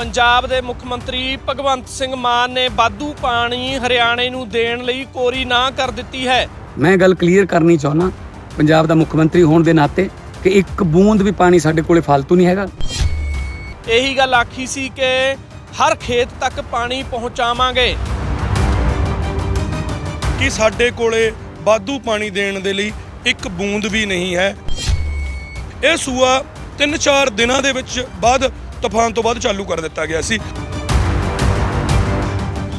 ਪੰਜਾਬ ਦੇ ਮੁੱਖ ਮੰਤਰੀ ਭਗਵੰਤ ਸਿੰਘ ਮਾਨ ਨੇ ਵਾਧੂ ਪਾਣੀ ਹਰਿਆਣੇ ਨੂੰ ਦੇਣ ਲਈ ਕੋਰੀ ਨਾ ਕਰ ਦਿੱਤੀ ਹੈ। ਮੈਂ ਗੱਲ ਕਲੀਅਰ ਕਰਨੀ ਚਾਹੁੰਦਾ ਪੰਜਾਬ ਦਾ ਮੁੱਖ ਮੰਤਰੀ ਹੋਣ ਦੇ ਨਾਤੇ ਕਿ ਇੱਕ ਬੂੰਦ ਵੀ ਪਾਣੀ ਸਾਡੇ ਕੋਲੇ ਫालतू ਨਹੀਂ ਹੈਗਾ। ਇਹੀ ਗੱਲ ਆਖੀ ਸੀ ਕਿ ਹਰ ਖੇਤ ਤੱਕ ਪਾਣੀ ਪਹੁੰਚਾਵਾਂਗੇ। ਕਿ ਸਾਡੇ ਕੋਲੇ ਵਾਧੂ ਪਾਣੀ ਦੇਣ ਦੇ ਲਈ ਇੱਕ ਬੂੰਦ ਵੀ ਨਹੀਂ ਹੈ। ਇਹ ਸੂਆ 3-4 ਦਿਨਾਂ ਦੇ ਵਿੱਚ ਬਾਅਦ ਤੂਫਾਨ ਤੋਂ ਬਾਅਦ ਚਾਲੂ ਕਰ ਦਿੱਤਾ ਗਿਆ ਸੀ।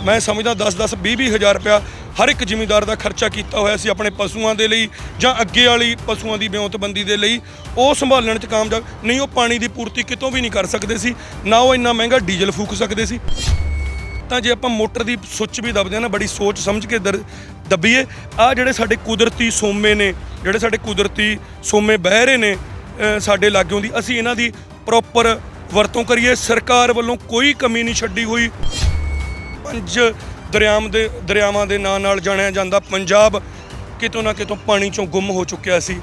ਮੈਂ ਸਮਝਦਾ 10-10 20-20 ਹਜ਼ਾਰ ਰੁਪਇਆ ਹਰ ਇੱਕ ਜ਼ਿਮੀਂਦਾਰ ਦਾ ਖਰਚਾ ਕੀਤਾ ਹੋਇਆ ਸੀ ਆਪਣੇ ਪਸ਼ੂਆਂ ਦੇ ਲਈ ਜਾਂ ਅੱਗੇ ਵਾਲੀ ਪਸ਼ੂਆਂ ਦੀ ਵਿਉਂਤਬੰਦੀ ਦੇ ਲਈ। ਉਹ ਸੰਭਾਲਣ 'ਚ ਕਾਮਯਾਬ ਨਹੀਂ, ਉਹ ਪਾਣੀ ਦੀ ਪੂਰਤੀ ਕਿਤੋਂ ਵੀ ਨਹੀਂ ਕਰ ਸਕਦੇ ਸੀ, ਨਾ ਉਹ ਇੰਨਾ ਮਹਿੰਗਾ ਡੀਜ਼ਲ ਫੂਕ ਸਕਦੇ ਸੀ। ਤਾਂ ਜੇ ਆਪਾਂ ਮੋਟਰ ਦੀ ਸੁੱਚ ਵੀ ਦਬਦੇ ਆ ਨਾ, ਬੜੀ ਸੋਚ ਸਮਝ ਕੇ ਦਰ- ਦੱਬੀਏ ਆ ਜਿਹੜੇ ਸਾਡੇ ਕੁਦਰਤੀ ਸੋਮੇ ਨੇ, ਜਿਹੜੇ ਸਾਡੇ ਕੁਦਰਤੀ ਸੋਮੇ ਬਹਿ ਰਹੇ ਨੇ ਸਾਡੇ ਲਾਗਿਓਂ ਦੀ, ਅਸੀਂ ਇਹਨਾਂ ਦੀ ਪ੍ਰੋਪਰ ਵਰਤੋਂ ਕਰੀਏ, ਸਰਕਾਰ ਵੱਲੋਂ ਕੋਈ ਕਮੀ ਨਹੀਂ ਛੱਡੀ ਹੋਈ। ਪੰਜ ਦਰਿਆਵਾਂ ਦੇ ਦਰਿਆਵਾਂ ਦੇ ਨਾਂ ਨਾਲ ਜਾਣਿਆ ਜਾਂਦਾ। ਪੰਜਾਬ ਕਿਤੋਂ ਨਾ ਕਿਤੋਂ ਪਾਣੀ ਚੋਂ ਗੁੰਮ ਹੋ ਚੁੱਕਿਆ ਸੀ।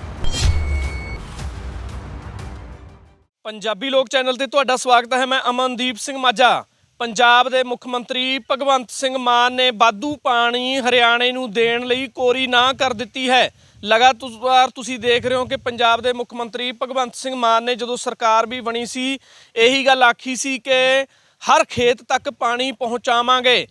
ਪੰਜਾਬੀ ਲੋਕ ਚੈਨਲ ਤੇ ਤੁਹਾਡਾ ਸਵਾਗਤ ਹੈ। ਮੈਂ ਅਮਨਦੀਪ ਸਿੰਘ ਮਾਝਾ। ਪੰਜਾਬ ਦੇ ਮੁੱਖ ਮੰਤਰੀ ਭਗਵੰਤ ਸਿੰਘ ਮਾਨ ਨੇ ਵਾਧੂ ਪਾਣੀ ਹਰਿਆਣੇ ਨੂੰ ਦੇਣ ਲਈ ਕੋਰੀ ਨਾ ਕਰ ਦਿੱਤੀ ਹੈ। ਲਗਾਤਾਰ ਤੁਸੀਂ ਦੇਖ ਰਹੇ ਹੋ ਕਿ ਪੰਜਾਬ ਦੇ ਮੁੱਖ ਮੰਤਰੀ ਭਗਵੰਤ ਸਿੰਘ ਮਾਨ ਨੇ ਜਦੋਂ ਸਰਕਾਰ ਵੀ ਬਣੀ ਸੀ, ਇਹੀ ਗੱਲ ਆਖੀ ਸੀ ਕਿ ਹਰ ਖੇਤ ਤੱਕ ਪਾਣੀ ਪਹੁੰਚਾਵਾਂਗੇ,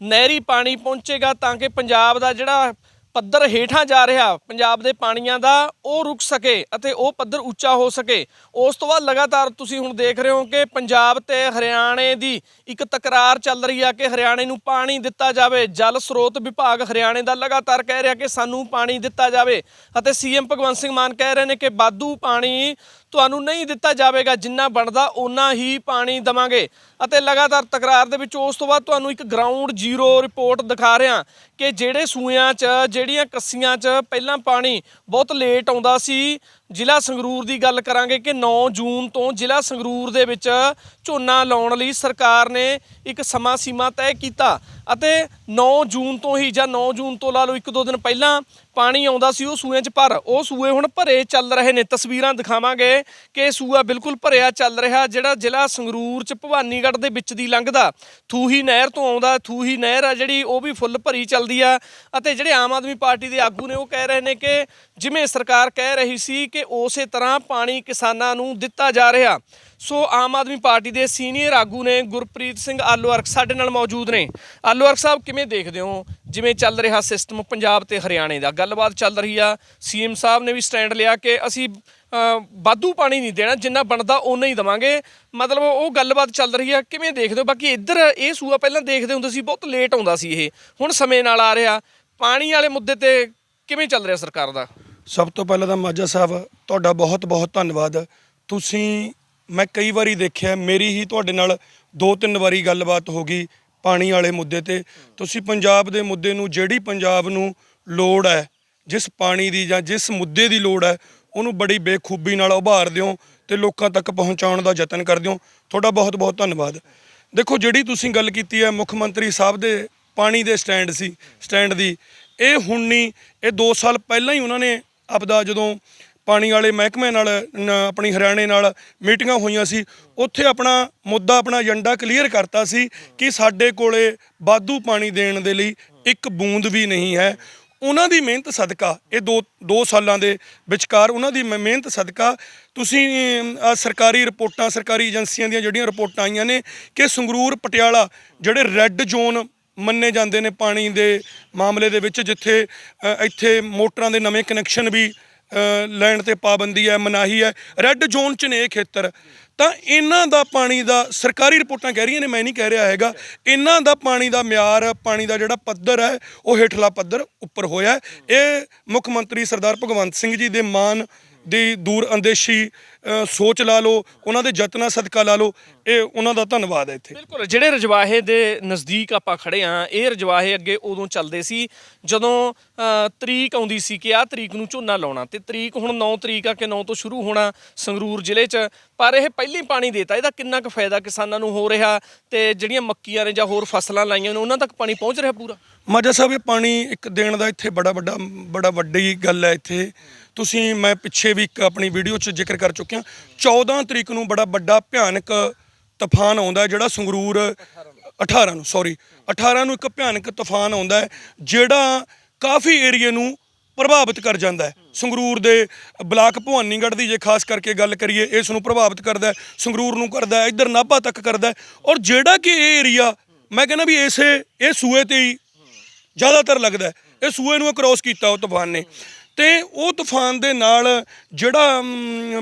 ਨਹਿਰੀ ਪਾਣੀ ਪਹੁੰਚੇਗਾ ਤਾਂ ਕਿ ਪੰਜਾਬ ਦਾ ਜਿਹੜਾ ਪੱਧਰ ਹੇਠਾਂ ਜਾ ਰਿਹਾ, ਪੰਜਾਬ ਦੇ ਪਾਣੀਆਂ ਦਾ ਉਹ ਰੁਕ ਸਕੇ ਅਤੇ ਉਹ ਪੱਧਰ ਉੱਚਾ ਹੋ ਸਕੇ। ਉਸ ਤੋਂ ਬਾਅਦ ਲਗਾਤਾਰ ਤੁਸੀਂ ਹੁਣ ਦੇਖ ਰਹੇ ਹੋ ਕਿ ਪੰਜਾਬ ਤੇ ਹਰਿਆਣੇ ਦੀ ਇੱਕ ਤਕਰਾਰ ਚੱਲ ਰਹੀ ਆ ਕਿ ਹਰਿਆਣੇ ਨੂੰ ਪਾਣੀ ਦਿੱਤਾ ਜਾਵੇ। ਜਲ ਸਰੋਤ ਵਿਭਾਗ ਹਰਿਆਣੇ ਦਾ ਲਗਾਤਾਰ ਕਹਿ ਰਿਹਾ ਕਿ ਸਾਨੂੰ ਪਾਣੀ ਦਿੱਤਾ ਜਾਵੇ ਅਤੇ ਸੀਐਮ ਭਗਵੰਤ ਸਿੰਘ ਮਾਨ ਕਹਿ ਰਹੇ ਨੇ ਕਿ ਬਾਦੂ ਪਾਣੀ ਤੁਹਾਨੂੰ ਨਹੀਂ ਦਿੱਤਾ ਜਾਵੇਗਾ। ਜਿੰਨਾ ਬਣਦਾ, ਓਨਾ ਹੀ ਪਾਣੀ ਦਵਾਂਗੇ। ਅਤੇ ਲਗਾਤਾਰ ਤਕਰਾਰ ਦੇ ਵਿੱਚ ਉਸ ਤੋਂ ਬਾਅਦ ਤੁਹਾਨੂੰ ਇੱਕ ਗਰਾਊਂਡ ਜ਼ੀਰੋ ਰਿਪੋਰਟ ਦਿਖਾ ਰਿਹਾ ਕਿ ਜਿਹੜੇ ਸੂਇਆਂ 'ਚ, ਜਿਹੜੀਆਂ ਕੱਸੀਆਂ 'ਚ ਪਹਿਲਾਂ ਪਾਣੀ ਬਹੁਤ ਲੇਟ ਆਉਂਦਾ ਸੀ, ਜ਼ਿਲ੍ਹਾ ਸੰਗਰੂਰ ਦੀ ਗੱਲ ਕਰਾਂਗੇ ਕਿ 9 ਜੂਨ ਤੋਂ ਜ਼ਿਲ੍ਹਾ ਸੰਗਰੂਰ ਦੇ ਵਿੱਚ ਝੋਨਾ ਲਾਉਣ ਲਈ ਸਰਕਾਰ ਨੇ ਇੱਕ ਸਮਾਂ ਸੀਮਾ ਤੈਅ ਕੀਤਾ। ਅਤੇ 9 ਜੂਨ ਤੋਂ ਹੀ ਜਾਂ 9 ਜੂਨ ਤੋਂ ਲਾ ਲਓ ਇੱਕ ਦੋ ਦਿਨ ਪਹਿਲਾਂ ਪਾਣੀ ਆਉਂਦਾ ਸੀ ਉਹ ਸੂਏ 'ਚ ਭਰ ਉਹ ਸੂਏ ਹੁਣ ਭਰੇ ਚੱਲ ਰਹੇ ਨੇ। ਤਸਵੀਰਾਂ ਦਿਖਾਵਾਂਗੇ ਕਿ ਸੂਆ ਬਿਲਕੁਲ ਭਰਿਆ ਚੱਲ ਰਿਹਾ, ਜਿਹੜਾ ਜ਼ਿਲ੍ਹਾ ਸੰਗਰੂਰ 'ਚ ਭਵਾਨੀਗੜ੍ਹ ਦੇ ਵਿੱਚ ਦੀ ਲੰਘਦਾ। ਥੂਹੀ ਨਹਿਰ ਤੋਂ ਆਉਂਦਾ, ਥੂਹੀ ਨਹਿਰ ਆ ਜਿਹੜੀ, ਉਹ ਵੀ ਫੁੱਲ ਭਰੀ ਚੱਲਦੀ ਆ। ਅਤੇ ਜਿਹੜੇ ਆਮ ਆਦਮੀ ਪਾਰਟੀ ਦੇ ਆਗੂ ਨੇ, ਉਹ ਕਹਿ ਰਹੇ ਨੇ ਕਿ ਜਿਵੇਂ ਸਰਕਾਰ ਕਹਿ ਰਹੀ ਸੀ ਕਿ ਉਸੇ ਤਰ੍ਹਾਂ ਪਾਣੀ ਕਿਸਾਨਾਂ ਨੂੰ ਦਿੱਤਾ ਜਾ ਰਿਹਾ। ਸੋ ਆਮ ਆਦਮੀ ਪਾਰਟੀ ਦੇ ਸੀਨੀਅਰ ਆਗੂ ਨੇ ਗੁਰਪ੍ਰੀਤ ਸਿੰਘ ਆਲੋਅਰਕ ਸਾਡੇ ਨਾਲ ਮੌਜੂਦ ਨੇ। ਆਲੋਅਰਕ ਸਾਹਿਬ, ਕਿਵੇਂ ਦੇਖਦੇ ਹੋ? ਜਿਵੇਂ ਚੱਲ ਰਿਹਾ ਸਿਸਟਮ ਪੰਜਾਬ ਤੇ ਹਰਿਆਣੇ ਦਾ। ਗੱਲਬਾਤ ਚੱਲ ਰਹੀ ਆ। ਸੀਐਮ ਸਾਹਿਬ ਨੇ ਵੀ ਸਟੈਂਡ ਲਿਆ ਕਿ ਅਸੀਂ ਅ, ਵਾਧੂ ਪਾਣੀ ਨਹੀਂ ਦੇਣਾ ਜਿੰਨਾ ਬਣਦਾ ਓਨਾ ਹੀ ਦਵਾਂਗੇ। ਮਤਲਬ ਉਹ ਗੱਲਬਾਤ ਚੱਲ ਰਹੀ ਆ। ਕਿਵੇਂ ਦੇਖਦੇ ਹੋ? ਬਾਕੀ ਇੱਧਰ ਇਹ ਸੂਆ ਪਹਿਲਾਂ ਦੇਖਦੇ ਹੁੰਦੇ ਸੀ ਬਹੁਤ ਲੇਟ ਆਉਂਦਾ ਸੀ ਇਹ। ਹੁਣ ਸਮੇਂ ਨਾਲ ਆ ਰਿਹਾ। ਪਾਣੀ ਵਾਲੇ ਮੁੱਦੇ ਤੇ ਕਿਵੇਂ ਚੱਲ ਰਿਹਾ ਸਰਕਾਰ ਦਾ? ਸਭ ਤੋਂ ਪਹਿਲਾਂ ਤਾਂ ਮਾਝਾ ਸਾਹਿਬ ਤੁਹਾਡਾ ਬਹੁਤ ਬਹੁਤ ਧੰਨਵਾਦ। ਤੁਸੀਂ ਮੈਂ ਕਈ ਵਾਰੀ ਦੇਖਿਆ ਮੇਰੀ ਹੀ ਤੁਹਾਡੇ ਨਾਲ ਦੋ ਤਿੰਨ ਵਾਰੀ ਗੱਲਬਾਤ ਹੋ ਗਈ। ਪਾਣੀ ਵਾਲੇ ਮੁੱਦੇ ਤੇ। ਤੁਸੀਂ ਪੰਜਾਬ ਦੇ ਮੁੱਦੇ ਨੂੰ, ਜਿਹੜੀ ਪੰਜਾਬ ਨੂੰ ਲੋੜ ਹੈ, ਜਿਸ ਪਾਣੀ ਦੀ ਜਾਂ ਜਿਸ ਮੁੱਦੇ ਦੀ ਲੋੜ ਹੈ, ਉਹਨੂੰ ਬੜੀ ਬੇਖੂਬੀ ਨਾਲ ਉਭਾਰ ਦਿਓ ਤੇ ਲੋਕਾਂ ਤੱਕ ਪਹੁੰਚਾਉਣ ਦਾ ਯਤਨ ਕਰਦੇ ਹੋ ਤੁਹਾਡਾ ਬਹੁਤ ਬਹੁਤ ਧੰਨਵਾਦ। ਦੇਖੋ, ਜਿਹੜੀ ਤੁਸੀਂ ਗੱਲ ਕੀਤੀ ਹੈ, ਮੁੱਖ ਮੰਤਰੀ ਸਾਹਿਬ ਦੇ ਪਾਣੀ ਦੇ ਸਟੈਂਡ ਸੀ, ਸਟੈਂਡ ਦੀ, ਇਹ ਹੁਣ ਨਹੀਂ, ਇਹ 2 ਸਾਲ ਪਹਿਲਾਂ ਹੀ ਉਹਨਾਂ ਨੇ ਆਪਦਾ ਜਦੋਂ ਪਾਣੀ ਵਾਲੇ ਮਹਿਕਮੇ ਨਾਲ ਨ- ਆਪਣੀ ਹਰਿਆਣੇ ਨਾਲ ਮੀਟਿੰਗਾਂ ਹੋਈਆਂ ਸੀ। ਉੱਥੇ ਆਪਣਾ ਮੁੱਦਾ ਆਪਣਾ ਏਜੰਡਾ ਕਲੀਅਰ ਕਰਤਾ ਸੀ ਕਿ ਸਾਡੇ ਕੋਲੇ ਵਾਧੂ ਪਾਣੀ ਦੇਣ ਦੇ ਲਈ ਇੱਕ ਬੂੰਦ ਵੀ ਨਹੀਂ ਹੈ। ਉਹਨਾਂ ਦੀ ਮਿਹਨਤ ਸਦਕਾ ਇਹ ਦੋ ਦੋ ਸਾਲਾਂ ਦੇ ਵਿਚਕਾਰ ਉਹਨਾਂ ਦੀ ਮ- ਮਿਹਨਤ ਸਦਕਾ ਤੁਸੀਂ ਅਮ, ਆਹ ਸਰਕਾਰੀ ਰਿਪੋਰਟਾਂ ਸਰਕਾਰੀ ਏਜੰਸੀਆਂ ਦੀਆਂ ਜਿਹੜੀਆਂ ਰਿਪੋਰਟਾਂ ਆਈਆਂ ਨੇ ਕਿ ਸੰਗਰੂਰ ਪਟਿਆਲਾ ਜਿਹੜੇ ਰੈੱਡ ਜ਼ੋਨ ਮੰਨੇ ਜਾਂਦੇ ਨੇ ਪਾਣੀ ਦੇ ਮਾਮਲੇ ਦੇ ਵਿੱਚ ਜਿੱਥੇ ਅ, ਇੱਥੇ ਮੋਟਰਾਂ ਦੇ ਨਵੇਂ ਕਨੈਕਸ਼ਨ ਵੀ ਲੈਣ ਤੇ ਪਾਬੰਦੀ ਹੈ, ਮਨਾਹੀ ਹੈ। ਰੈੱਡ ਜ਼ੋਨ ਚ ਨੇ ਇਹ ਖੇਤਰ। ਤਾਂ ਇਹਨਾਂ ਦਾ ਪਾਣੀ ਦਾ ਸਰਕਾਰੀ ਰਿਪੋਰਟਾਂ ਕਹਿ ਰਹੀਆਂ ਨੇ, ਮੈਂ ਨਹੀਂ ਕਹਿ ਰਿਹਾ ਹੈਗਾ। ਇਹਨਾਂ ਦਾ ਪਾਣੀ ਦਾ ਮਿਆਰ, ਪਾਣੀ ਦਾ ਜਿਹੜਾ ਪੱਧਰ ਹੈ, ਉਹ ਹੇਠਲਾ ਪੱਧਰ ਉੱਪਰ ਹੋਇਆ ਇਹ ਮੁੱਖ ਮੰਤਰੀ ਸਰਦਾਰ ਭਗਵੰਤ ਸਿੰਘ ਜੀ ਦੇ ਮਾਨ ਦੀ ਦੂਰ ਅੰਦੇਸ਼ੀ ਸੋਚ ਲਾ ਲਓ ਉਹਨਾਂ ਦੇ ਯਤਨਾਂ ਸਦਕਾ ਲਾ ਲਓ ਇਹ ਉਹਨਾਂ ਦਾ ਧੰਨਵਾਦ ਹੈ ਇੱਥੇ। ਬਿਲਕੁਲ ਜਿਹੜੇ ਰਜਵਾਹੇ ਦੇ ਨਜ਼ਦੀਕ ਆਪਾਂ ਖੜੇ ਆ ਇਹ ਰਜਵਾਹੇ ਅੱਗੇ ਉਦੋਂ ਚੱਲਦੇ ਸੀ ਜਦੋਂ ਤਰੀਕ ਆਉਂਦੀ ਸੀ ਕਿ ਆਹ ਤਰੀਕ ਨੂੰ ਝੋਨਾ ਲਾਉਣਾ ਤੇ ਤਰੀਕ ਹੁਣ 9 ਤਰੀਕ ਆ ਕਿ 9 ਤੋਂ ਸ਼ੁਰੂ ਹੋਣਾ ਸੰਗਰੂਰ ਜ਼ਿਲ੍ਹੇ 'ਚ ਪਰ ਇਹ ਪਹਿਲੀ ਪਾਣੀ ਦੇਤਾ ਇਹਦਾ ਕਿੰਨਾ ਕੁ ਫਾਇਦਾ ਕਿਸਾਨਾਂ ਨੂੰ ਹੋ ਰਿਹਾ ਤੇ ਜਿਹੜੀਆਂ ਮੱਕੀਆਂ ਨੇ ਜਾਂ ਹੋਰ ਫਸਲਾਂ ਲਾਈਆਂ ਨੇ ਉਹਨਾਂ ਤੱਕ ਪਾਣੀ ਪਹੁੰਚ ਰਿਹਾ ਪੂਰਾ? ਮਾਜਾ ਸਾਹਿਬ ਇਹ ਪਾਣੀ ਇੱਕ ਦੇਣ ਦਾ ਇੱਥੇ ਬੜਾ ਵੱਡਾ ਬੜਾ ਵੱਡੀ ਗੱਲ ਹੈ ਇੱਥੇ। ਤੁਸੀਂ ਮੈਂ ਪਿੱਛੇ ਵੀ ਇੱਕ ਆਪਣੀ ਵੀਡੀਓ 'ਚ ਜ਼ਿਕਰ ਕਰ ਚੁੱਕਿਆ। 14 ਤਰੀਕ ਨੂੰ ਬੜਾ ਵੱਡਾ ਭਿਆਨਕ ਤੂਫਾਨ ਆਉਂਦਾ ਜਿਹੜਾ ਸੰਗਰੂਰ 18 ਨੂੰ ਸੌਰੀ 18 ਨੂੰ ਇੱਕ ਭਿਆਨਕ ਤੂਫਾਨ ਆਉਂਦਾ ਜਿਹੜਾ ਕਾਫੀ ਏਰੀਏ ਨੂੰ ਪ੍ਰਭਾਵਿਤ ਕਰ ਜਾਂਦਾ ਹੈ। ਸੰਗਰੂਰ ਦੇ ਬਲਾਕ ਭਵਾਨੀਗੜ੍ਹ ਦੀ ਜੇ ਖਾਸ ਕਰਕੇ ਗੱਲ ਕਰੀਏ, ਇਸ ਨੂੰ ਪ੍ਰਭਾਵਿਤ ਕਰਦਾ ਸੰਗਰੂਰ ਨੂੰ ਕਰਦਾ ਇੱਧਰ ਨਾਭਾ ਤੱਕ ਕਰਦਾ ਔਰ ਜਿਹੜਾ ਕਿ ਇਹ ਏਰੀਆ, ਮੈਂ ਕਹਿੰਦਾ ਵੀ ਇਸੇ, ਇਹ ਸੂਏ ਤੇ ਹੀ ਜ਼ਿਆਦਾਤਰ ਲੱਗਦਾ ਇਹ ਸੂਏ ਨੂੰ ਕ੍ਰੋਸ ਕੀਤਾ ਉਹ ਤੂਫਾਨ ਨੇ। ਤੇ ਉਹ ਤੂਫਾਨ ਦੇ ਨਾਲ ਜਿਹੜਾ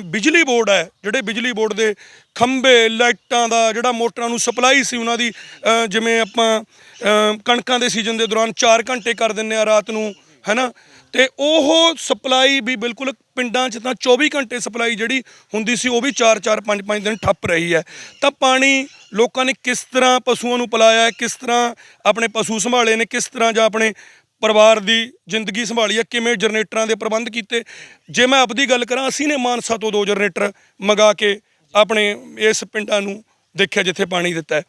ਬਿਜਲੀ ਬੋਰਡ ਹੈ, ਜਿਹੜੇ ਬਿਜਲੀ ਬੋਰਡ ਦੇ ਖੰਭੇ, ਲਾਈਟਾਂ ਦਾ ਜਿਹੜਾ ਮੋਟਰਾਂ ਨੂੰ ਸਪਲਾਈ ਸੀ, ਉਹਨਾਂ ਦੀ ਜਿਵੇਂ ਆਪਾਂ ਕਣਕਾਂ ਦੇ ਸੀਜ਼ਨ ਦੇ ਦੌਰਾਨ 4 ਘੰਟੇ ਕਰ ਦਿੰਨੇ ਆ ਰਾਤ ਨੂੰ, ਹੈਨਾ? ਤੇ ਉਹ ਸਪਲਾਈ ਵੀ ਬਿਲਕੁਲ ਪਿੰਡਾਂ 'ਚ ਤਾਂ 24 ਘੰਟੇ ਸਪਲਾਈ ਜਿਹੜੀ ਹੁੰਦੀ ਸੀ, ਉਹ ਵੀ 4-4 5-5 ਦਿਨ ਠੱਪ ਰਹੀ ਹੈ। ਤਾਂ ਪਾਣੀ ਲੋਕਾਂ ਨੇ ਕਿਸ ਤਰ੍ਹਾਂ ਪਸ਼ੂਆਂ ਨੂੰ ਪਲਾਇਆ, ਕਿਸ ਤਰ੍ਹਾਂ ਆਪਣੇ ਪਸ਼ੂ ਸੰਭਾਲੇ ਨੇ, ਕਿਸ ਤਰ੍ਹਾਂ ਜਾਂ ਆਪਣੇ ਪਰਿਵਾਰ ਦੀ ਜ਼ਿੰਦਗੀ ਸੰਭਾਲੀ ਹੈ ਕਿਵੇਂ ਜਨਰੇਟਰਾਂ ਦੇ ਪ੍ਰਬੰਧ ਕੀਤੇ। ਜੇ ਮੈਂ ਆਪਦੀ ਗੱਲ ਕਰਾਂ, ਅਸੀਂ ਨੇ ਮਾਨਸਾ ਤੋਂ ਦੋ ਜਨਰੇਟਰ ਮੰਗਾ ਕੇ ਆਪਣੇ ਇਸ ਪਿੰਡਾਂ ਨੂੰ ਦੇਖਿਆ ਜਿੱਥੇ ਪਾਣੀ ਦਿੱਤਾ ਹੈ।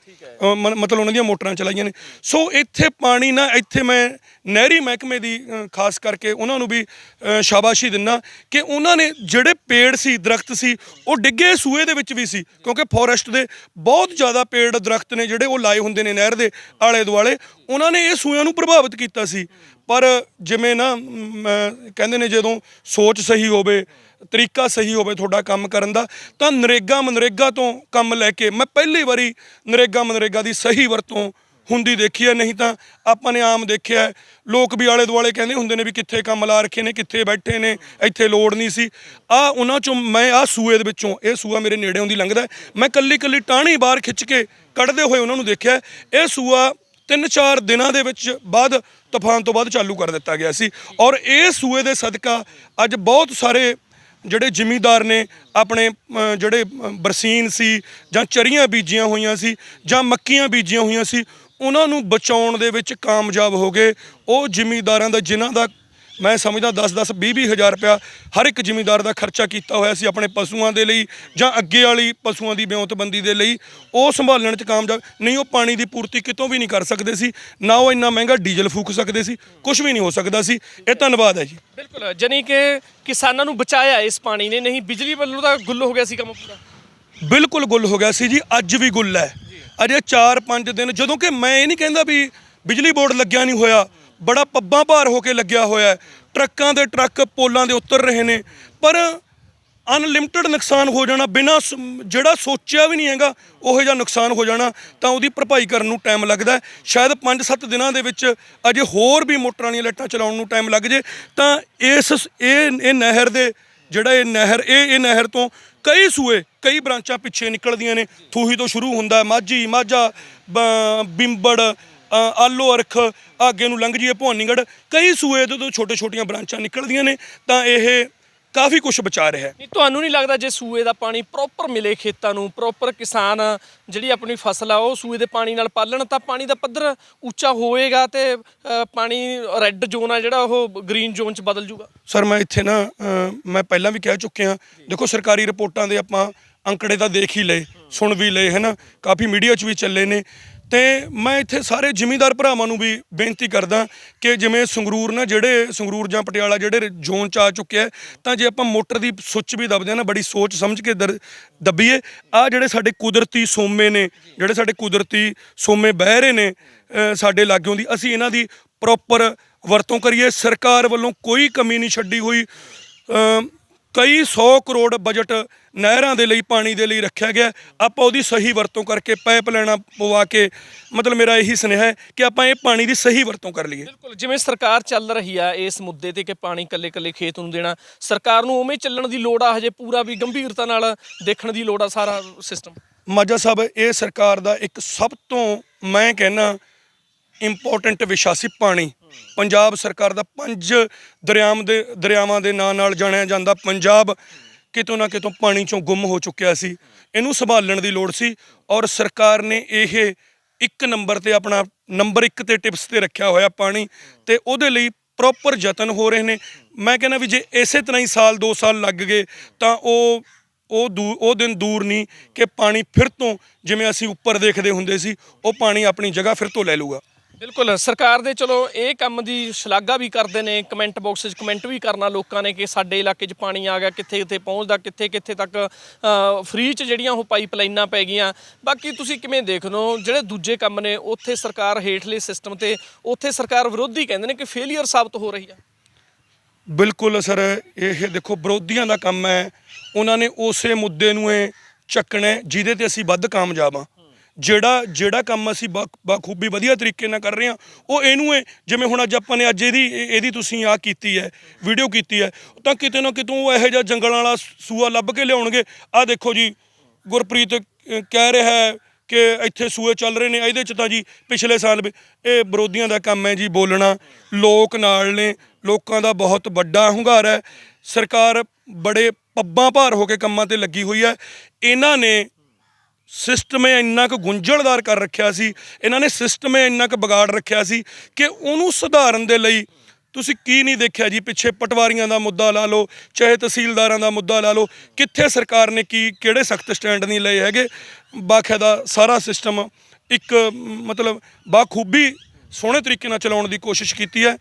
ਮਤਲਬ ਉਹਨਾਂ ਦੀਆਂ ਮੋਟਰਾਂ ਚਲਾਈਆਂ ਨੇ। ਸੋ ਇੱਥੇ ਪਾਣੀ ਨਾ ਇੱਥੇ ਮੈਂ ਨਹਿਰੀ ਮਹਿਕਮੇ ਦੀ ਖਾਸ ਕਰਕੇ ਉਹਨਾਂ ਨੂੰ ਵੀ ਸ਼ਾਬਾਸ਼ੀ ਦਿੰਨਾ ਕਿ ਉਹਨਾਂ ਨੇ ਜਿਹੜੇ ਪੇੜ ਸੀ ਦਰਖਤ ਸੀ ਉਹ ਡਿੱਗੇ ਸੂਏ ਦੇ ਵਿੱਚ ਵੀ ਸੀ। ਕਿਉਂਕਿ ਫੋਰੈਸਟ ਦੇ ਬਹੁਤ ਜ਼ਿਆਦਾ ਪੇੜ ਦਰਖਤ ਨੇ ਜਿਹੜੇ ਉਹ ਲਾਏ ਹੁੰਦੇ ਨੇ ਨਹਿਰ ਦੇ ਆਲੇ ਦੁਆਲੇ ਉਹਨਾਂ ਨੇ ਇਹ ਸੂਆਂ ਨੂੰ ਪ੍ਰਭਾਵਿਤ ਕੀਤਾ ਸੀ। ਪਰ ਜਿਵੇਂ ਨਾ ਕਹਿੰਦੇ ਨੇ ਜਦੋਂ ਸੋਚ ਸਹੀ ਹੋਵੇ ਤਰੀਕਾ ਸਹੀ ਹੋਵੇ ਤੁਹਾਡਾ ਕੰਮ ਕਰਨ ਦਾ, ਤਾਂ ਨਰੇਗਾ ਮਨਰੇਗਾ ਤੋਂ ਕੰਮ ਲੈ ਕੇ, ਮੈਂ ਪਹਿਲੀ ਵਾਰੀ ਨਰੇਗਾ ਮਨਰੇਗਾ ਦੀ ਸਹੀ ਵਰਤੋਂ ਹੁੰਦੀ ਦੇਖੀ ਹੈ, ਨਹੀਂ ਤਾਂ ਆਪਾਂ ਨੇ ਆਮ ਦੇਖਿਆ ਲੋਕ ਵੀ ਆਲੇ ਦੁਆਲੇ ਕਹਿੰਦੇ ਹੁੰਦੇ ਨੇ ਵੀ ਕਿੱਥੇ ਕੰਮ ਲਾ ਰੱਖੇ ਨੇ, ਕਿੱਥੇ ਬੈਠੇ ਨੇ, ਇੱਥੇ ਲੋੜ ਨਹੀਂ ਸੀ। ਆ ਉਹਨਾਂ ਚੋਂ ਮੈਂ ਆ ਸੂਏ ਦੇ ਵਿੱਚੋਂ, ਇਹ ਸੂਆ ਮੇਰੇ ਨੇੜਿਓਂ ਦੀ ਲੰਘਦਾ ਮੈਂ ਕੱਲੀ ਕੱਲੀ ਟਾਹਣੀ ਬਾਹਰ ਖਿੱਚ ਕੇ ਕੱਢਦੇ ਹੋਏ ਉਹਨਾਂ ਨੂੰ ਦੇਖਿਆ ਇਹ ਸੂਆ ਤਿੰਨ ਚਾਰ ਦਿਨਾਂ ਦੇ ਵਿੱਚ ਬਾਅਦ ਤੂਫਾਨ ਤੋਂ ਬਾਅਦ ਚਾਲੂ ਕਰ ਦਿੱਤਾ ਗਿਆ ਸੀ। ਔਰ ਇਹ ਸੂਏ ਦੇ ਸਦਕਾ ਅੱਜ ਬਹੁਤ ਸਾਰੇ ਜਿਹੜੇ ਜ਼ਿਮੀਦਾਰ ਨੇ, ਆਪਣੇ ਜਿਹੜੇ ਬਰਸੀਨ ਸੀ ਜਾਂ ਚਰੀਆਂ ਬੀਜੀਆਂ ਹੋਈਆਂ ਸੀ ਜਾਂ ਮੱਕੀਆਂ ਬੀਜੀਆਂ ਹੋਈਆਂ ਸੀ, ਉਹਨਾਂ ਨੂੰ ਬਚਾਉਣ ਦੇ ਵਿੱਚ ਕਾਮਯਾਬ ਹੋ ਗਏ। ਉਹ ਜ਼ਿਮੀਦਾਰਾਂ ਦਾ, ਜਿਨ੍ਹਾਂ ਦਾ ਮੈਂ ਸਮਝਦਾ 10 10 20 20 ਹਜ਼ਾਰ ਰੁਪਇਆ ਹਰ ਇੱਕ ਜ਼ਿਮੀਂਦਾਰ ਦਾ ਖਰਚਾ ਕੀਤਾ ਹੋਇਆ ਸੀ ਆਪਣੇ ਪਸ਼ੂਆਂ ਦੇ ਲਈ ਜਾਂ ਅੱਗੇ ਵਾਲੀ ਪਸ਼ੂਆਂ ਦੀ ਵਿਉਂਤਬੰਦੀ ਦੇ ਲਈ। ਉਹ ਸੰਭਾਲਣ ਚ ਕਾਮਯਾਬ ਨਹੀਂ ਉਹ ਪਾਣੀ ਦੀ ਪੂਰਤੀ ਕਿਤੋਂ ਵੀ ਨਹੀਂ ਕਰ ਸਕਦੇ ਸੀ ਨਾ ਉਹ ਇੰਨਾ ਮਹਿੰਗਾ ਡੀਜ਼ਲ ਫੂਕ ਸਕਦੇ ਸੀ ਕੁਝ ਵੀ ਨਹੀਂ ਹੋ ਸਕਦਾ ਸੀ। ਇਹ ਧੰਨਵਾਦ ਹੈ ਜੀ। ਬਿਲਕੁਲ ਜਾਨੀ ਕਿ ਕਿਸਾਨਾਂ ਨੂੰ ਬਚਾਇਆ ਇਸ ਪਾਣੀ ਨੇ ਨਹੀਂ ਬਿਜਲੀ ਵੱਲੋਂ ਤਾਂ ਗੁੱਲ ਹੋ ਗਿਆ ਸੀ ਕੰਮ ਪੂਰਾ। ਬਿਲਕੁਲ ਗੁੱਲ ਹੋ ਗਿਆ ਸੀ ਜੀ ਅੱਜ ਵੀ ਗੁੱਲ ਹੈ। ਅਜੇ 4-5 ਦਿਨ ਜਦੋਂ ਕਿ ਮੈਂ ਇਹ ਨਹੀਂ ਕਹਿੰਦਾ ਵੀ ਬਿਜਲੀ ਬੋਰਡ ਲੱਗਿਆ ਨਹੀਂ ਹੋਇਆ ਬੜਾ ਪੱਬਾਂ ਭਾਰ ਹੋ ਕੇ ਲੱਗਿਆ ਹੋਇਆ ਹੈ। ਟਰੱਕਾਂ ਦੇ ਟਰੱਕ ਪੋਲਾਂ ਦੇ ਉੱਤਰ ਰਹੇ ਨੇ। ਪਰ ਅਨਲਿਮਟਿਡ ਨੁਕਸਾਨ ਹੋ ਜਾਣਾ, ਬਿਨਾ ਜਿਹੜਾ ਸੋਚਿਆ ਵੀ ਨਹੀਂ ਹੈਗਾ, ਉਹੋ ਜਿਹਾ ਨੁਕਸਾਨ ਹੋ ਜਾਣਾ, ਤਾਂ ਉਹਦੀ ਭਰਪਾਈ ਕਰਨ ਨੂੰ ਟਾਈਮ ਲੱਗਦਾ ਸ਼ਾਇਦ 5-7 ਦਿਨਾਂ ਦੇ ਵਿੱਚ ਅਜੇ ਹੋਰ ਵੀ ਮੋਟਰਾਂ ਵਾਲੀਆਂ ਲਾਈਟਾਂ ਚਲਾਉਣ ਨੂੰ ਟਾਈਮ ਲੱਗ ਜੇ, ਤਾਂ ਇਸ ਇਹ ਇਹ ਨਹਿਰ ਦੇ ਜਿਹੜਾ ਇਹ ਨਹਿਰ, ਇਹ ਇਹ ਨਹਿਰ ਤੋਂ ਕਈ ਸੂਏ, ਕਈ ਬ੍ਰਾਂਚਾਂ ਪਿੱਛੇ ਨਿਕਲਦੀਆਂ ਨੇ। ਥੂਹੀ ਤੋਂ ਸ਼ੁਰੂ ਹੁੰਦਾ ਮਾਝੀ, ਮਾਝਾ, ਬ- ਬਿੰਬੜ ਆਲੋ ਅਰਖ ਅੱਗੇ ਨੂੰ ਲੰਘ ਜੀਏ ਭਵਾਨੀਗੜ੍ਹ ਕਈ ਸੂਏ ਦੇ ਤੋਂ ਛੋਟੇ ਛੋਟੀਆਂ ਬ੍ਰਾਂਚਾਂ ਨਿਕਲਦੀਆਂ ਨੇ ਤਾਂ ਇਹ ਕਾਫੀ ਕੁਝ ਬਚਾ ਰਿਹਾ ਹੈ। ਨਹੀਂ ਤੁਹਾਨੂੰ ਨਹੀਂ ਲੱਗਦਾ ਜੇ ਸੂਏ ਦਾ ਪਾਣੀ ਪ੍ਰੋਪਰ ਮਿਲੇ ਖੇਤਾਂ ਨੂੰ ਪ੍ਰੋਪਰ ਕਿਸਾਨ ਜਿਹੜੀ ਆਪਣੀ ਫਸਲ ਆ ਉਹ ਸੂਏ ਦੇ ਪਾਣੀ ਨਾਲ ਪਾਲਣ ਤਾਂ ਪਾਣੀ ਦਾ ਪੱਧਰ ਉੱਚਾ ਹੋਏਗਾ ਤੇ ਪਾਣੀ ਰੈੱਡ ਜ਼ੋਨ ਆ ਜਿਹੜਾ ਉਹ ਗ੍ਰੀਨ ਜ਼ੋਨ ਚ ਬਦਲ ਜੂਗਾ? ਸਰ ਮੈਂ ਇੱਥੇ ਨਾ ਮੈਂ ਪਹਿਲਾਂ ਵੀ ਕਹਿ ਚੁੱਕਿਆ ਦੇਖੋ ਸਰਕਾਰੀ ਰਿਪੋਰਟਾਂ ਦੇ ਆਪਾਂ ਅੰਕੜੇ ਤਾਂ ਦੇਖ ਹੀ ਲਏ ਸੁਣ ਵੀ ਲਏ ਹੈ ਨਾ ਕਾਫੀ ਮੀਡੀਆ 'ਚ ਵੀ ਚੱਲੇ ਨੇ। ਤੇ ਮੈਂ ਇੱਥੇ ਸਾਰੇ ਜ਼ਿਮੀਂਦਾਰ ਭਰਾਵਾਂ ਨੂੰ ਵੀ ਬੇਨਤੀ ਕਰਦਾ ਕਿ ਜਿਵੇਂ ਸੰਗਰੂਰ ਨਾ ਜਿਹੜੇ ਸੰਗਰੂਰ ਜਾਂ ਪਟਿਆਲਾ ਜਿਹੜੇ ਜ਼ੋਨ 'ਚ ਆ ਚੁੱਕਿਆ ਤਾਂ ਜੇ ਆਪਾਂ ਮੋਟਰ ਦੀ ਸੁੱਚ ਵੀ ਦਬਦੇ ਆ ਨਾ, ਬੜੀ ਸੋਚ ਸਮਝ ਕੇ ਦਰ- ਦੱਬੀਏ। ਆ ਜਿਹੜੇ ਸਾਡੇ ਕੁਦਰਤੀ ਸੋਮੇ ਨੇ, ਜਿਹੜੇ ਸਾਡੇ ਕੁਦਰਤੀ ਸੋਮੇ ਬਹਿ ਰਹੇ ਨੇ ਸਾਡੇ ਲਾਗਿਓਂ ਦੀ, ਅਸੀਂ ਇਹਨਾਂ ਦੀ ਪ੍ਰੋਪਰ ਵਰਤੋਂ ਕਰੀਏ। ਸਰਕਾਰ ਵੱਲੋਂ ਕੋਈ ਕਮੀ ਨਹੀਂ ਛੱਡੀ ਹੋਈ। ਕਈ 100 ਕਰੋੜ ਬਜਟ ਨਹਿਰਾਂ ਦੇ ਲਈ ਪਾਣੀ ਦੇ ਲਈ ਰੱਖਿਆ ਗਿਆ। ਆਪਾਂ ਉਹਦੀ ਸਹੀ ਵਰਤੋਂ ਕਰਕੇ ਪਾਈਪ ਲੈਣਾ ਪਵਾ ਕੇ ਮਤਲਬ ਮੇਰਾ ਇਹੀ ਸੁਨੇਹਾ ਹੈ ਕਿ ਆਪਾਂ ਇਹ ਪਾਣੀ ਦੀ ਸਹੀ ਵਰਤੋਂ ਕਰ ਲਈਏ। ਬਿਲਕੁਲ ਜਿਵੇਂ ਸਰਕਾਰ ਚੱਲ ਰਹੀ ਆ ਇਸ ਮੁੱਦੇ ਤੇ ਕਿ ਪਾਣੀ ਕੱਲੇ ਕੱਲੇ ਖੇਤ ਨੂੰ ਦੇਣਾ ਸਰਕਾਰ ਨੂੰ ਉਵੇਂ ਚੱਲਣ ਦੀ ਲੋੜ ਆ ਹਜੇ ਪੂਰਾ ਵੀ ਗੰਭੀਰਤਾ ਨਾਲ ਦੇਖਣ ਦੀ ਲੋੜ ਆ ਸਾਰਾ ਸਿਸਟਮ ਮਾਝਾ ਸਾਹਿਬ ਇਹ ਸਰਕਾਰ ਦਾ ਇੱਕ ਸਭ ਤੋਂ ਮੈਂ ਕਹਿੰਨਾ ਇੰਪੋਰਟੈਂਟ ਵਿਸ਼ਾ ਸੀ ਪਾਣੀ ਪੰਜਾਬ ਸਰਕਾਰ ਦਾ ਪੰਜ ਦਰਿਆਵਾਂ ਦੇ ਦਰਿਆਵਾਂ ਦੇ ਨਾਂ ਨਾਲ ਜਾਣਿਆ ਜਾਂਦਾ। ਪੰਜਾਬ ਕਿਤੋਂ ਨਾ ਕਿਤੋਂ ਪਾਣੀ ਚੋਂ ਗੁੰਮ ਹੋ ਚੁੱਕਿਆ ਸੀ। ਇਹਨੂੰ ਸੰਭਾਲਣ ਦੀ ਲੋੜ ਸੀ ਔਰ ਸਰਕਾਰ ਨੇ ਇਹ ਇੱਕ ਨੰਬਰ ਤੇ ਆਪਣਾ ਨੰਬਰ 1 ਤੇ ਟਿਪਸ ਤੇ ਰੱਖਿਆ ਹੋਇਆ ਪਾਣੀ ਤੇ ਉਹਦੇ ਲਈ ਪ੍ਰੋਪਰ ਯਤਨ ਹੋ ਰਹੇ ਨੇ। ਮੈਂ ਕਹਿੰਦਾ ਵੀ ਜੇ ਇਸੇ ਤਰ੍ਹਾਂ ਹੀ ਸਾਲ 2 ਸਾਲ ਲੱਗ ਗਏ ਤਾਂ ਉਹ ਉਹ ਦੂ, ਉਹ ਦਿਨ ਦੂਰ ਨਹੀਂ ਕਿ ਪਾਣੀ ਫਿਰ ਤੋਂ ਜਿਵੇਂ ਅਸੀਂ ਉੱਪਰ ਦੇਖਦੇ ਹੁੰਦੇ ਸੀ, ਉਹ ਪਾਣੀ ਆਪਣੀ ਜਗ੍ਹਾ ਫਿਰ ਤੋਂ ਲੈ ਲੂਗਾ ਬਿਲਕੁਲ, ਸਰਕਾਰ ਦੇ ਚਲੋ ਇਹ ਕੰਮ ਦੀ ਸ਼ਲਾਘਾ ਵੀ ਕਰਦੇ ਨੇ, ਕਮੈਂਟ ਬਾਕਸ 'ਚ ਕਮੈਂਟ ਵੀ ਕਰਨਾ ਲੋਕਾਂ ਨੇ ਕਿ ਸਾਡੇ ਇਲਾਕੇ 'ਚ ਪਾਣੀ ਆ ਗਿਆ, ਕਿੱਥੇ ਕਿੱਥੇ ਪਹੁੰਚਦਾ, ਕਿੱਥੇ ਕਿੱਥੇ ਤੱਕ ਫ੍ਰੀ 'ਚ ਜਿਹੜੀਆਂ ਉਹ ਪਾਈਪਲਾਈਨਾਂ ਪੈ ਗਈਆਂ। ਬਾਕੀ ਤੁਸੀਂ ਕਿਵੇਂ ਦੇਖਦੇ ਹੋ, ਜਿਹੜੇ ਦੂਜੇ ਕੰਮ ਨੇ, ਉੱਥੇ ਸਰਕਾਰ ਹੇਠਲੇ ਸਿਸਟਮ ਤੇ, ਉੱਥੇ ਸਰਕਾਰ ਵਿਰੋਧੀ ਕਹਿੰਦੇ ਨੇ ਕਿ ਫੇਲਿਅਰ ਸਾਬਤ ਹੋ ਰਹੀ ਆ? ਬਿਲਕੁਲ ਸਰ, ਇਹ ਦੇਖੋ ਵਿਰੋਧੀਆਂ ਦਾ ਕੰਮ ਹੈ। ਉਹਨਾਂ ਨੇ ਉਸੇ ਮੁੱਦੇ ਨੂੰ ਇਹ ਚੱਕਣਾ ਜਿਹਦੇ ਤੇ ਅਸੀਂ ਵੱਧ ਕਾਮਯਾਬ ਹਾਂ। ਜਿਹੜਾ ਜਿਹੜਾ ਕੰਮ ਅਸੀਂ ਬਖ- ਬਖੂਬੀ ਵਧੀਆ ਤਰੀਕੇ ਨਾਲ ਕਰ ਰਹੇ ਹਾਂ ਉਹ ਇਹਨੂੰ ਹੈ ਜਿਵੇਂ ਹੁਣ ਅੱਜ ਆਪਾਂ ਨੇ ਅੱਜ ਇਹਦੀ ਇਹ- ਇਹਦੀ ਤੁਸੀਂ ਆ ਕੀਤੀ ਹੈ ਵੀਡੀਓ ਕੀਤੀ ਹੈ ਤਾਂ ਕਿਤੇ ਨਾ ਕਿਤੋਂ ਉਹ ਇਹੋ ਜਿਹਾ ਜੰਗਲ ਵਾਲਾ ਸੂਆ ਲੱਭ ਕੇ ਲਿਆਉਣਗੇ। ਆ ਦੇਖੋ ਜੀ ਗੁਰਪ੍ਰੀਤ ਅ, ਕਹਿ ਰਿਹਾ ਹੈ ਕਿ ਇੱਥੇ ਸੂਏ ਚੱਲ ਰਹੇ ਨੇ ਇਹਦੇ ਚ ਤਾਂ ਜੀ ਪਿਛਲੇ ਸਾਲ ਵੀ ਇਹ ਵਿਰੋਧੀਆਂ ਦਾ ਕੰਮ ਹੈ ਜੀ ਬੋਲਣਾ ਲੋਕ ਨਾਲ ਨੇ ਲੋਕਾਂ ਦਾ ਬਹੁਤ ਵੱਡਾ ਹੁੰਗਾਰਾ ਹੈ। ਸਰਕਾਰ ਬੜੇ ਪੱਬਾਂ ਭਾਰ ਹੋ ਕੇ ਕੰਮਾਂ ਤੇ ਲੱਗੀ ਹੋਈ ਹੈ। ਇਹਨਾਂ ਨੇ ਸਿਸਟਮ ਇਹ ਇੰਨਾ ਕੁ ਗੁੰਝਲਦਾਰ ਕਰ ਰੱਖਿਆ ਸੀ, ਇਹਨਾਂ ਨੇ ਸਿਸਟਮ ਇਹ ਇੰਨਾ ਕੁ ਵਿਗਾੜ ਰੱਖਿਆ ਸੀ ਕਿ ਉਹਨੂੰ ਸੁਧਾਰਨ ਦੇ ਲਈ ਤੁਸੀਂ ਕੀ ਨਹੀਂ ਦੇਖਿਆ ਜੀ? ਪਿੱਛੇ ਪਟਵਾਰੀਆਂ ਦਾ ਮੁੱਦਾ ਲਾ ਲਓ, ਚਾਹੇ ਤਹਿਸੀਲਦਾਰਾਂ ਦਾ ਮੁੱਦਾ ਲਾ ਲਓ, ਕਿੱਥੇ ਸਰਕਾਰ ਨੇ ਕੀ, ਕਿਹੜੇ ਸਖਤ ਸਟੈਂਡ ਨਹੀਂ ਲਏ ਹੈਗੇ? ਬਾਕਾਇਦਾ ਸਾਰਾ ਸਿਸਟਮ ਇੱਕ, ਮਤਲਬ ਬਾਖੂਬੀ ਸੋਹਣੇ ਤਰੀਕੇ ਨਾਲ ਚਲਾਉਣ ਦੀ ਕੋਸ਼ਿਸ਼ ਕੀਤੀ ਹੈ।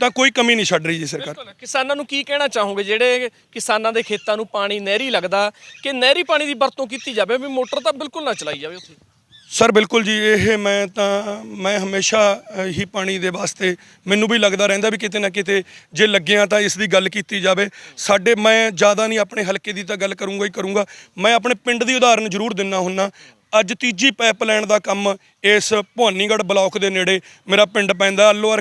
ਤਾਂ ਕੋਈ ਕਮੀ ਨਹੀਂ ਛੱਡ ਰਹੀ ਜੀ ਸਰਕਾਰ। ਬਿਲਕੁਲ। ਕਿਸਾਨਾਂ ਨੂੰ ਕੀ ਕਹਿਣਾ ਚਾਹੋਗੇ? ਜਿਹੜੇ ਕਿਸਾਨਾਂ ਦੇ ਖੇਤਾਂ ਨੂੰ ਪਾਣੀ ਨਹਿਰੀ ਲੱਗਦਾ ਕਿ ਨਹਿਰੀ ਪਾਣੀ ਦੀ ਵਰਤੋਂ ਕੀਤੀ ਜਾਵੇ ਵੀ ਮੋਟਰ ਤਾਂ ਬਿਲਕੁਲ ਨਾ ਚਲਾਈ ਜਾਵੇ ਉੱਥੇ? ਸਰ ਬਿਲਕੁਲ ਜੀ ਇਹ ਮੈਂ ਤਾਂ ਮੈਂ ਹਮੇਸ਼ਾ ਹੀ ਪਾਣੀ ਦੇ ਵਾਸਤੇ ਮੈਨੂੰ ਵੀ ਲੱਗਦਾ ਰਹਿੰਦਾ ਵੀ ਕਿਤੇ ਨਾ ਕਿਤੇ ਜੇ ਲੱਗਿਆ ਤਾਂ ਇਸ ਦੀ ਗੱਲ ਕੀਤੀ ਜਾਵੇ। ਸਾਡੇ ਮੈਂ ਜ਼ਿਆਦਾ ਨਹੀਂ ਆਪਣੇ ਹਲਕੇ ਦੀ ਤਾਂ ਗੱਲ ਕਰੂੰਗਾ ਹੀ ਕਰੂੰਗਾ। ਮੈਂ ਆਪਣੇ ਪਿੰਡ ਦੀ ਉਦਾਹਰਨ ਜ਼ਰੂਰ ਦਿੰਨਾ ਹੁੰਨਾ। ਅੱਜ ਤੀਜੀ ਪਾਈਪਲਾਈਨ ਦਾ ਕੰਮ ਇਸ ਭਵਾਨੀਗੜ੍ਹ ਬਲਾਕ ਦੇ ਨੇੜੇ ਮੇਰਾ ਪਿੰਡ ਪੈਂਦਾ ਅੱਲੋ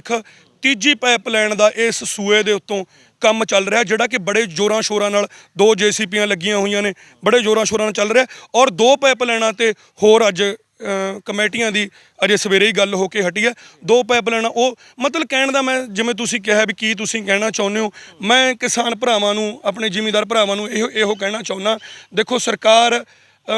ਤੀਜੀ ਤੀਜੀ ਪਾਈਪਲਾਈਨ ਦਾ ਇਸ ਸੂਏ ਦੇ ਉੱਤੋਂ ਕੰਮ ਚੱਲ ਰਿਹਾ, ਜਿਹੜਾ ਕਿ ਬੜੇ ਜ਼ੋਰਾਂ ਸ਼ੋਰਾਂ ਨਾਲ ਦੋ ਜੀਸੀਪੀਆਂ ਲੱਗੀਆਂ ਹੋਈਆਂ ਨੇ, ਬੜੇ ਜ਼ੋਰਾਂ ਸ਼ੋਰਾਂ ਨਾਲ ਚੱਲ ਰਿਹਾ ਔਰ ਦੋ ਪਾਈਪਲਾਈਨਾਂ ਤੇ ਹੋਰ ਅੱਜ ਕਮੇਟੀਆਂ ਦੀ ਅਜੇ ਸਵੇਰੇ ਹੀ ਗੱਲ ਹੋ ਕੇ ਹਟੀ ਹੈ। ਦੋ ਪਾਈਪਲਾਈਨਾਂ ਉਹ, ਮਤਲਬ ਕਹਿਣ ਦਾ ਮੈਂ, ਜਿਵੇਂ ਤੁਸੀਂ ਕਿਹਾ ਵੀ ਕੀ ਤੁਸੀਂ ਕਹਿਣਾ ਚਾਹੁੰਦੇ ਹੋ, ਮੈਂ ਕਿਸਾਨ ਭਰਾਵਾਂ ਨੂੰ, ਆਪਣੇ ਜ਼ਿਮੀਂਦਾਰ ਭਰਾਵਾਂ ਨੂੰ ਇਹੋ ਇਹੋ ਕਹਿਣਾ ਚਾਹੁੰਦਾ, ਦੇਖੋ ਸਰਕਾਰ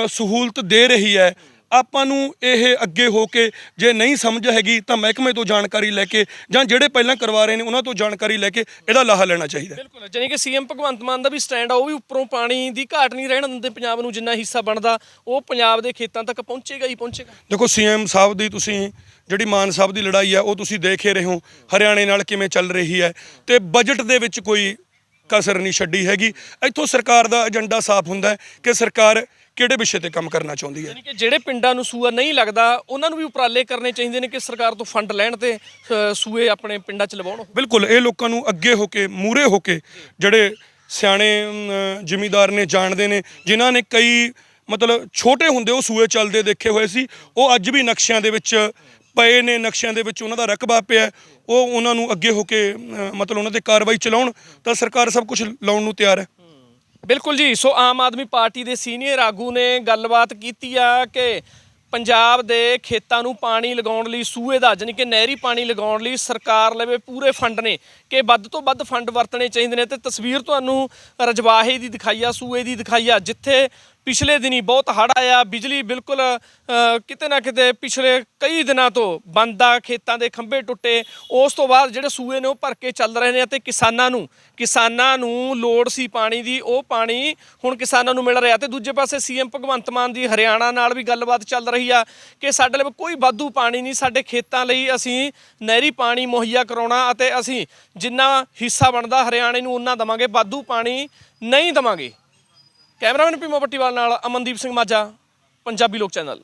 ਸਹੂਲਤ ਦੇ ਰਹੀ ਹੈ ਆਪਾਂ ਨੂੰ ਇਹ ਅੱਗੇ ਹੋ ਕੇ ਜੇ ਨਹੀਂ ਸਮਝ ਹੈਗੀ ਤਾਂ ਮਹਿਕਮੇ ਤੋਂ ਜਾਣਕਾਰੀ ਲੈ ਕੇ ਜਾਂ ਜਿਹੜੇ ਪਹਿਲਾਂ ਕਰਵਾ ਰਹੇ ਨੇ ਉਹਨਾਂ ਤੋਂ ਜਾਣਕਾਰੀ ਲੈ ਕੇ ਇਹਦਾ ਲਾਹਾ ਲੈਣਾ ਚਾਹੀਦਾ। ਬਿਲਕੁਲ ਜਾਨੀ ਕਿ ਸੀਐਮ ਭਗਵੰਤ ਮਾਨ ਦਾ ਵੀ ਸਟੈਂਡ ਆ ਉਹ ਵੀ ਉੱਪਰੋਂ ਪਾਣੀ ਦੀ ਘਾਟ ਨਹੀਂ ਰਹਿਣ ਦਿੰਦੇ ਪੰਜਾਬ ਨੂੰ ਜਿੰਨਾ ਹਿੱਸਾ ਬਣਦਾ ਉਹ ਪੰਜਾਬ ਦੇ ਖੇਤਾਂ ਤੱਕ ਪਹੁੰਚੇਗਾ ਹੀ ਪਹੁੰਚੇਗਾ ਦੇਖੋ ਸੀਐਮ ਸਾਹਿਬ ਦੀ ਤੁਸੀਂ ਜਿਹੜੀ ਮਾਨ ਸਾਹਿਬ ਦੀ ਲੜਾਈ ਹੈ ਉਹ ਤੁਸੀਂ ਦੇਖ ਹੀ ਰਹੇ ਹੋ ਹਰਿਆਣੇ ਨਾਲ ਕਿਵੇਂ ਚੱਲ ਰਹੀ ਹੈ ਤੇ ਬਜਟ ਦੇ ਵਿੱਚ ਕੋਈ ਕਸਰ ਨਹੀਂ ਛੱਡੀ ਹੈਗੀ ਇੱਥੋਂ ਸਰਕਾਰ ਦਾ ਏਜੰਡਾ ਸਾਫ਼ ਹੁੰਦਾ ਹੈ ਕਿ ਸਰਕਾਰ ਕਿਹੜੇ ਵਿਸ਼ੇ ਤੇ ਕੰਮ ਕਰਨਾ ਚਾਹੁੰਦੀ ਹੈ ਯਾਨੀ ਕਿ ਜਿਹੜੇ ਪਿੰਡਾਂ ਨੂੰ ਸੂਆ ਨਹੀਂ ਲੱਗਦਾ ਉਹਨਾਂ ਨੂੰ ਵੀ ਉਪਰਾਲੇ ਕਰਨੇ ਚਾਹੀਦੇ ਨੇ ਕਿ ਸਰਕਾਰ ਤੋਂ ਫੰਡ ਲੈਣ ਤੇ ਅ, ਸੂਏ ਆਪਣੇ ਪਿੰਡਾਂ 'ਚ ਲਵਾਉਣ ਬਿਲਕੁਲ ਇਹ ਲੋਕਾਂ ਨੂੰ ਅੱਗੇ ਹੋ ਕੇ ਮੂਰੇ ਹੋ ਕੇ ਜਿਹੜੇ ਸਿਆਣੇ ਜ਼ਿਮੀਂਦਾਰ ਨੇ ਜਾਣਦੇ ਨੇ ਜਿਨ੍ਹਾਂ ਨੇ ਕਈ ਮਤਲਬ ਛੋਟੇ ਹੁੰਦੇ ਉਹ ਸੂਏ ਚੱਲਦੇ ਦੇਖੇ ਹੋਏ ਸੀ ਉਹ ਅੱਜ ਵੀ ਨਕਸ਼ਿਆਂ ਦੇ ਵਿੱਚ ਪਏ ਨੇ ਨਕਸ਼ਿਆਂ ਦੇ ਵਿੱਚ ਉਹਨਾਂ ਦਾ ਰਕਬਾ ਪਿਆ ਹੈ। ਉਹ ਉਹਨਾਂ ਨੂੰ ਅੱਗੇ ਹੋ ਕੇ ਮਤਲਬ ਉਹਨਾਂ ਤੇ ਕਾਰਵਾਈ ਚਲਾਉਣ ਤਾਂ ਸਰਕਾਰ ਸਭ ਕੁਝ ਲਾਉਣ ਨੂੰ ਤਿਆਰ ਹੈ ਬਿਲਕੁਲ ਜੀ, ਸੋ ਆਮ ਆਦਮੀ ਪਾਰਟੀ ਦੇ ਸੀਨੀਅਰ ਆਗੂ ਨੇ ਗੱਲਬਾਤ ਕੀਤੀ ਆ ਕਿ ਪੰਜਾਬ ਦੇ ਖੇਤਾਂ ਨੂੰ ਪਾਣੀ ਲਗਾਉਣ ਲਈ, ਸੂਏ ਦਾ, ਜਾਣੀ ਕਿ ਨਹਿਰੀ ਪਾਣੀ ਲਗਾਉਣ ਲਈ ਸਰਕਾਰ ਲਵੇ ਪੂਰੇ ਫੰਡ ਨੇ ਕਿ ਵੱਧ ਤੋਂ ਵੱਧ ਫੰਡ ਵਰਤਣੇ ਚਾਹੀਦੇ ਨੇ। ਤੇ ਤਸਵੀਰ ਤੁਹਾਨੂੰ ਰਜਵਾਹੇ ਦੀ ਦਿਖਾਈ ਆ, ਸੂਏ ਦੀ ਦਿਖਾਈ ਆ, ਜਿੱਥੇ ਪਿਛਲੇ ਦਿਨੀ ਬਹੁਤ ਹੜ੍ਹ ਆਇਆ, ਬਿਜਲੀ ਬਿਲਕੁਲ ਕਿਤੇ ਨਾ ਕਿਤੇ ਪਿਛਲੇ ਕਈ ਦਿਨਾਂ ਤੋਂ ਬੰਦ ਆ, ਖੇਤਾਂ ਦੇ ਖੰਭੇ ਟੁੱਟੇ। ਉਸ ਤੋਂ ਬਾਅਦ ਜਿਹੜੇ ਸੂਏ ਨੇ ਉਹ ਭਰ ਕੇ ਚੱਲ ਰਹੇ ਨੇ ਅਤੇ ਕਿਸਾਨਾਂ ਨੂੰ ਕਿਸਾਨਾਂ ਨੂੰ ਲੋੜ ਸੀ ਪਾਣੀ ਦੀ, ਉਹ ਪਾਣੀ ਹੁਣ ਕਿਸਾਨਾਂ ਨੂੰ ਮਿਲ ਰਿਹਾ। ਤੇ ਦੂਜੇ ਪਾਸੇ ਸੀਐਮ ਭਗਵੰਤ ਮਾਨ ਦੀ ਹਰਿਆਣਾ ਨਾਲ ਵੀ ਗੱਲਬਾਤ ਚੱਲ ਰਹੀ ਆ ਕਿ ਸਾਡੇ ਲਈ ਕੋਈ ਵਾਧੂ ਪਾਣੀ ਨਹੀਂ, ਸਾਡੇ ਖੇਤਾਂ ਲਈ ਅਸੀਂ ਨਹਿਰੀ ਪਾਣੀ ਮੁਹੱਈਆ ਕਰਾਉਣਾ ਅਤੇ ਅਸੀਂ ਜਿੰਨਾ ਹਿੱਸਾ ਬਣਦਾ ਹਰਿਆਣੇ ਨੂੰ, ਉਹਨਾਂ ਦਵਾਂਗੇ। ਵਾਧੂ ਪਾਣੀ ਨਹੀਂ ਦਵਾਂਗੇ। ਕੈਮਰਾਮੈਨ ਪੀਮੋ ਪੱਟੀਵਾਲ ਨਾਲ ਅਮਨਦੀਪ ਸਿੰਘ ਮਾਝਾ ਪੰਜਾਬੀ ਲੋਕ ਚੈਨਲ।